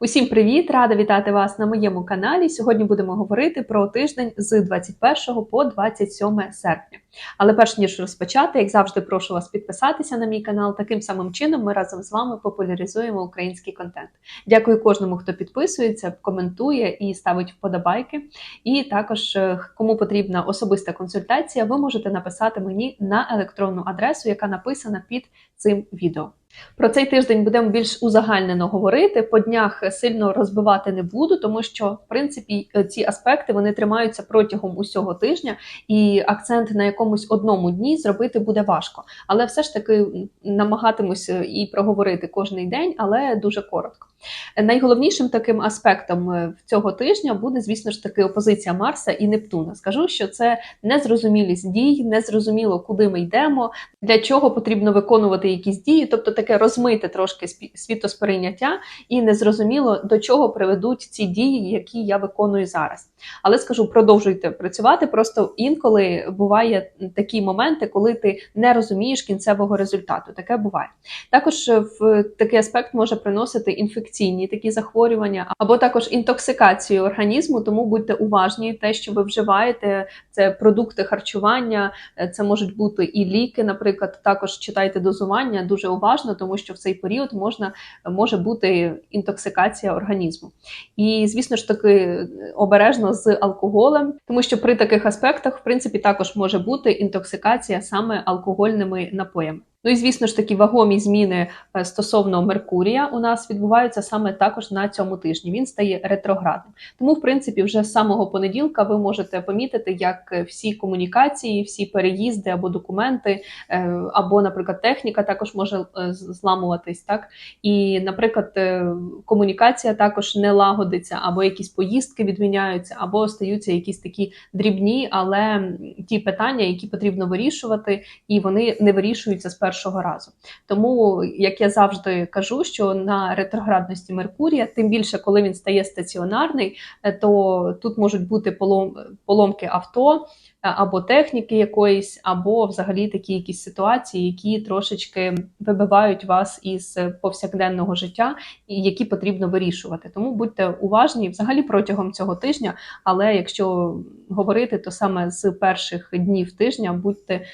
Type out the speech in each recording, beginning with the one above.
Усім привіт! Рада вітати вас на моєму каналі. Сьогодні будемо говорити про тиждень з 21 по 27 серпня. Але перш ніж розпочати, як завжди, прошу вас підписатися на мій канал. Таким самим чином ми разом з вами популяризуємо український контент. Дякую кожному, хто підписується, коментує і ставить вподобайки. І також, е, кому потрібна особиста консультація, ви можете написати мені на електронну адресу, яка написана під цим відео. Про цей тиждень будемо більш узагальнено говорити. По днях сильно розбивати не буду, тому що в принципі ці аспекти вони тримаються протягом усього тижня, і акцент на якомусь одному дні зробити буде важко. Але все ж таки намагатимусь і проговорити кожний день, але дуже коротко. Найголовнішим таким аспектом е, цього тижня буде, звісно ж таки, опозиція Марса і Нептуна. Скажу, що це незрозумілість дій, незрозуміло, куди ми йдемо, для чого потрібно виконувати якісь дії, тобто таке розмите трошки світосприйняття, і незрозуміло до чого приведуть ці дії, які я виконую зараз. Але скажу, продовжуйте працювати. Просто інколи буває такі моменти, коли ти не розумієш кінцевого результату. Таке буває. Також е, в такий аспект може приносити інфекційні такі захворювання, або також інтоксикацію організму. Тому будьте уважні, те, що ви вживаєте, це продукти харчування, е, це можуть бути і ліки. Наприклад, також читайте дозування дуже уважно, тому що в цей період можна може бути інтоксикація організму. І звісно ж таки обережно з алкоголем, тому що при таких аспектах, в принципі, також може бути інтоксикація саме алкогольними напоями. Ну і звісно ж такі вагомі зміни е, стосовно Меркурія у нас відбуваються саме також на цьому тижні. Він стає ретроградним. Тому, в принципі, вже з самого понеділка ви можете помітити, як е, всі комунікації, всі переїзди або документи, е, або, наприклад, техніка також може зламуватись. Так і, наприклад, комунікація також не лагодиться, або якісь поїздки відміняються, або стаються якісь такі дрібні, але ті питання, які потрібно вирішувати, і вони не вирішуються з першого разу. Тому, як я завжди кажу, що на ретроградності Меркурія, тим більше, коли він стає стаціонарний, е, то тут можуть бути полом, поломки авто. е, Або техніки якоїсь, або взагалі такі якісь ситуації, які трошечки вибивають вас із повсякденного життя, і які потрібно вирішувати. Тому будьте уважні взагалі протягом цього тижня. Але якщо говорити, то саме з перших днів тижня будьте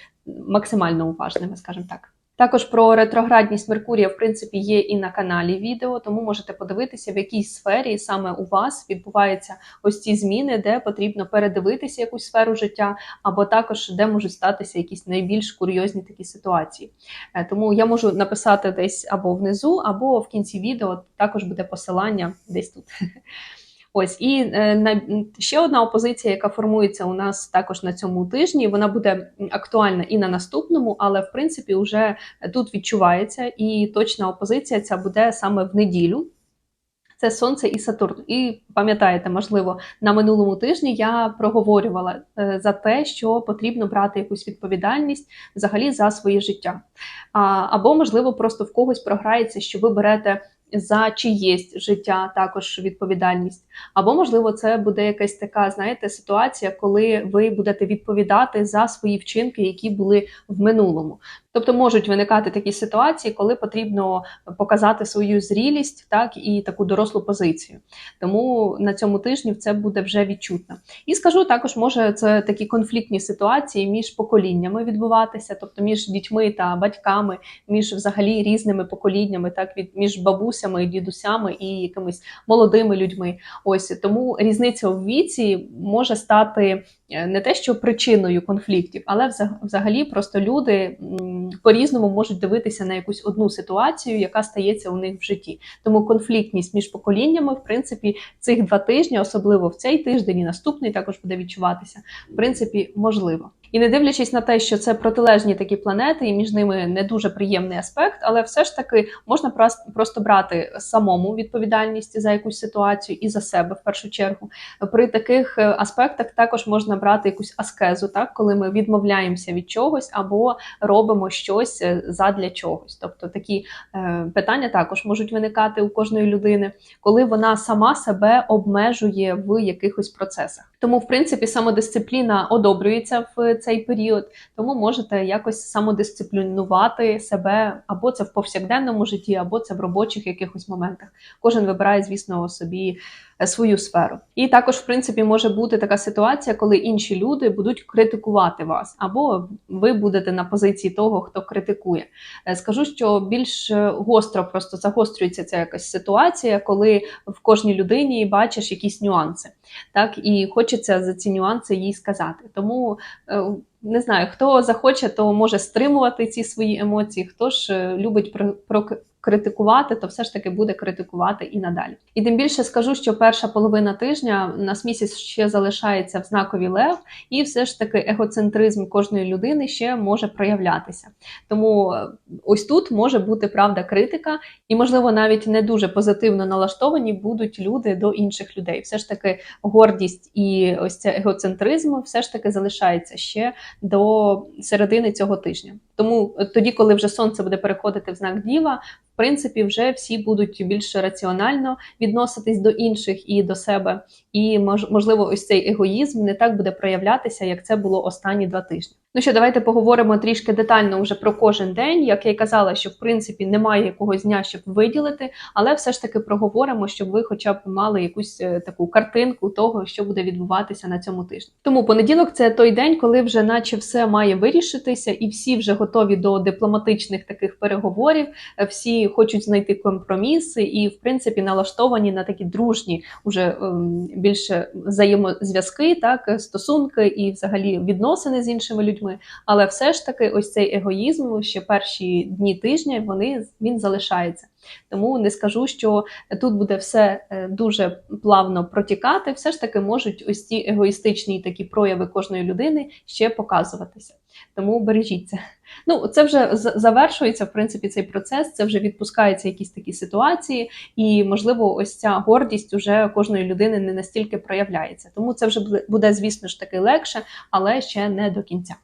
максимально уважними, скажімо так. Також про ретроградність Меркурія, в принципі, є і на каналі відео, тому можете подивитися, в якій сфері саме у вас відбуваються ось ці зміни, де потрібно передивитися якусь сферу життя, або також де можуть статися якісь найбільш курйозні такі ситуації. Е, Тому я можу написати десь або внизу, або в кінці відео також буде посилання десь тут. Ось і е, на ще одна опозиція, яка формується у нас також на цьому тижні. Вона буде актуальна і на наступному, але в принципі вже тут відчувається, і точна опозиція ця буде саме в неділю. Це Сонце і Сатурн. І пам'ятаєте, можливо, на минулому тижні я проговорювала е, за те, що потрібно брати якусь відповідальність взагалі за своє життя. Або, можливо, просто в когось програється, що ви берете за чиєсь життя також відповідальність. Або, можливо, це буде якась така, знаєте, ситуація, коли ви будете відповідати за свої вчинки, які були в минулому. Тобто можуть виникати такі ситуації, коли потрібно показати свою зрілість, так і таку дорослу позицію. Тому на цьому тижні це буде вже відчутно. І скажу також, може це такі конфліктні ситуації між поколіннями відбуватися, тобто між дітьми та батьками, між взагалі різними поколіннями, так від між бабусями, дідусями і якимись молодими людьми. Ось тому різниця у віці може стати е, не те, що причиною конфліктів, але взагалі просто люди по-різному можуть дивитися на якусь одну ситуацію, яка стається у них в житті. Тому конфліктність між поколіннями, в принципі, цих два тижні, особливо в цей тиждень і наступний, також буде відчуватися. В принципі, можливо. І не дивлячись на те, що це протилежні такі планети, і між ними не дуже приємний аспект, але все ж таки можна прос- просто брати самому відповідальність за якусь ситуацію і за себе в першу чергу. При таких е, аспектах також можна брати якусь аскезу, так коли ми відмовляємося від чогось або робимо щось е, задля чогось. Тобто такі е, питання також можуть виникати у кожної людини, коли вона сама себе обмежує в якихось процесах. Тому, в принципі, самодисципліна одобрюється в цей період, тому можете якось самодисциплінувати себе або це в повсякденному житті, або це в робочих якихось моментах. Кожен вибирає, звісно, собі свою сферу. І також, в принципі, може бути така ситуація, коли інші люди будуть критикувати вас, або ви будете на позиції того, хто критикує. Е, Скажу, що більш е, гостро просто загострюється ця якась ситуація, коли в кожній людині бачиш якісь нюанси, так і хочеться за ці нюанси їй сказати. Тому е, не знаю, хто захоче, то може стримувати ці свої емоції. Хто ж е, любить про критикувати, то все ж таки буде критикувати і надалі. І тим більше скажу, що перша половина тижня нас місяць ще залишається в знакові лев, і все ж таки егоцентризм кожної людини ще може проявлятися. Тому е, ось тут може бути правда критика, і можливо навіть не дуже позитивно налаштовані будуть люди до інших людей. Все ж таки гордість і ось ця егоцентризм все ж таки залишається ще до середини цього тижня. Тому е, тоді, коли вже сонце буде переходити в знак діва, принципі, вже всі будуть більш раціонально відноситись до інших і до себе. І мож- можливо, ось цей егоїзм не так буде проявлятися, як це було останні два тижні. Ну що, давайте поговоримо трішки детально вже про кожен день. Як я й казала, що в принципі немає якогось дня, щоб виділити, але все ж таки проговоримо, щоб ви хоча б мали якусь е, таку картинку того, що буде відбуватися на цьому тижні. Тому понеділок це той день, коли вже наче все має вирішитися, і всі вже готові до дипломатичних таких переговорів. е, Всі хочуть знайти компроміси і, в принципі, налаштовані на такі дружні, уже ем, більше взаємозв'язки, так е, стосунки і взагалі відносини з іншими людьми. Але все ж таки, ось цей егоїзм ще перші дні тижня вони він залишається. Тому не скажу, що тут буде все е, дуже плавно протікати. Все ж таки можуть ось ці егоїстичні такі прояви кожної людини ще показуватися. Тому бережіть це. Ну, це вже завершується в принципі цей процес. Це вже відпускаються якісь такі ситуації, і можливо, ось ця гордість уже кожної людини не настільки проявляється. Тому це вже буде, звісно ж таки легше, але ще не до кінця.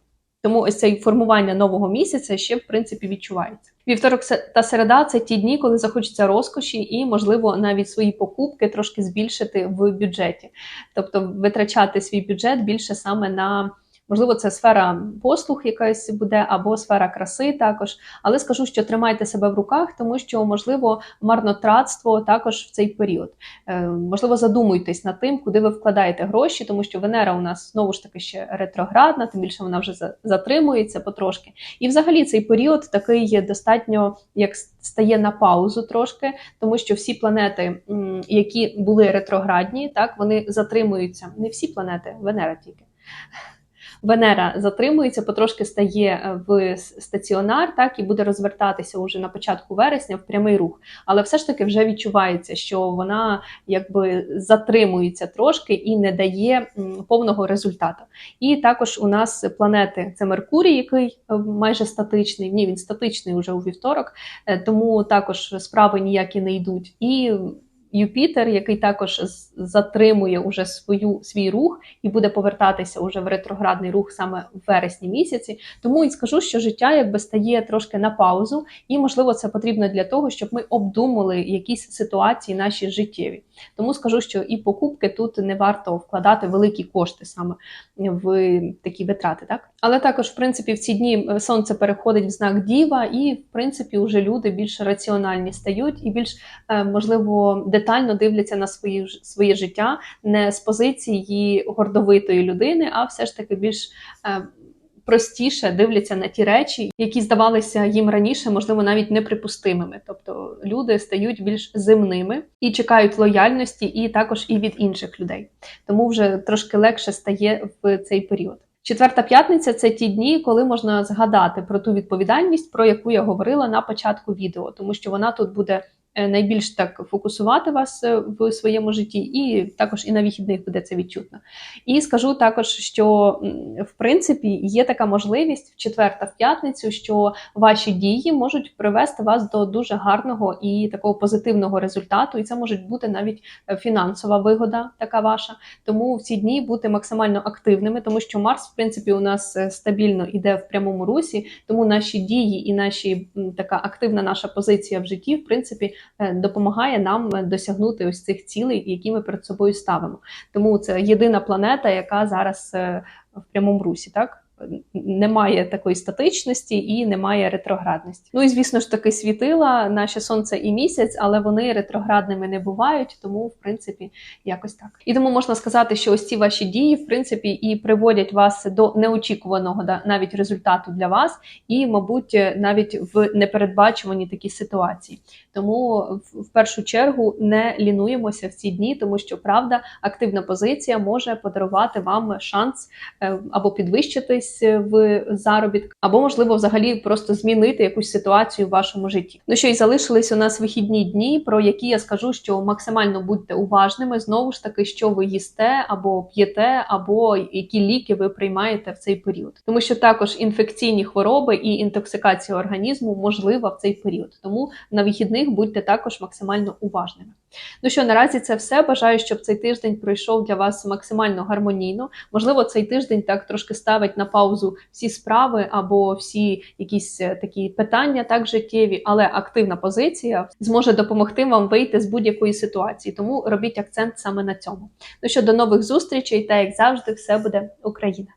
Тому ось це формування нового місяця ще в принципі відчувається. Вівторок та середа це ті дні, коли захочеться розкоші, і можливо навіть свої покупки трошки збільшити в бюджеті, тобто витрачати свій бюджет більше саме на. Можливо, це сфера послуг якась буде, або сфера краси також. Але скажу, що тримайте себе в руках, тому що можливо марнотратство також в цей період. Е, можливо, задумуйтесь над тим, куди ви вкладаєте гроші, тому що Венера у нас знову ж таки ще ретроградна, тим більше вона вже за- затримується потрошки. І взагалі цей період такий є достатньо як стає на паузу трошки, тому що всі планети, які були ретроградні, так вони затримуються. Не всі планети, Венера тільки. Венера затримується, потрошки стає е, в стаціонар, так і буде розвертатися уже на початку вересня в прямий рух. Але все ж таки вже відчувається, що вона якби затримується трошки і не дає повного результату. І також у нас планети це Меркурій, який е, майже статичний. Ні, він статичний уже у вівторок, е, тому також справи ніякі не йдуть. І Юпітер, який також затримує уже свою свій рух і буде повертатися уже в ретроградний рух саме в вересні місяці. Тому і скажу, що життя якби стає трошки на паузу, і можливо це потрібно для того, щоб ми обдумали якісь ситуації наші життєві. Тому скажу, що і покупки тут не варто вкладати великі кошти саме в такі витрати, так але також, в принципі, в ці дні е, сонце переходить в знак діва, і в принципі вже люди більш раціональні стають і більш е, можливо детально дивляться на свої своє життя не з позиції гордовитої людини, а все ж таки більш е, простіше дивляться на ті речі, які здавалися їм раніше, можливо, навіть неприпустимими. Тобто люди стають більш земними і чекають лояльності, і також і від інших людей. Тому вже трошки легше стає в цей період. Четверта п'ятниця це ті дні, коли можна згадати про ту відповідальність, про яку я говорила на початку відео, тому що вона тут буде найбільш так фокусувати вас е, в своєму житті, і також і на вихідних буде це відчутно. І скажу також, що в принципі є така можливість в четвер та в п'ятницю, що ваші дії можуть привести вас до дуже гарного і такого позитивного результату, і це може бути навіть е, фінансова вигода, така ваша. Тому в ці дні бути максимально активними, тому що Марс, в принципі, у нас е, стабільно іде в прямому русі, тому наші дії і наші така активна наша позиція в житті, в принципі, е, допомагає нам е, досягнути ось цих цілей, які ми перед собою ставимо. Тому це єдина планета, яка зараз е, в прямому русі, так. Немає такої статичності і немає ретроградності. Ну і звісно ж таки світила наше сонце і місяць, але вони ретроградними не бувають, тому в принципі якось так. І тому можна сказати, що ось ці ваші дії, в принципі, і приводять вас до неочікуваного навіть результату для вас, і, мабуть, навіть в непередбачувані такі ситуації. Тому в- першу чергу не лінуємося в ці дні, тому що правда, активна позиція може подарувати вам шанс е, або підвищитись в заробітку, або можливо взагалі просто змінити якусь ситуацію в вашому житті. Ну що і залишились у нас вихідні дні, про які я скажу, що максимально будьте уважними. Знову ж таки, що ви їсте або п'єте, або які ліки ви приймаєте в цей період, тому що також інфекційні хвороби і інтоксикація організму можлива в цей період. Тому на вихідних будьте також максимально уважними. Ну що наразі це все. Бажаю, щоб цей тиждень пройшов для вас максимально гармонійно. Можливо, цей тиждень так трошки ставить на паузу всі справи або всі якісь е, такі питання, так життєві, але активна позиція зможе допомогти вам вийти з будь-якої ситуації. Тому робіть акцент саме на цьому. Ну що до нових зустрічей, та як завжди, все буде Україна!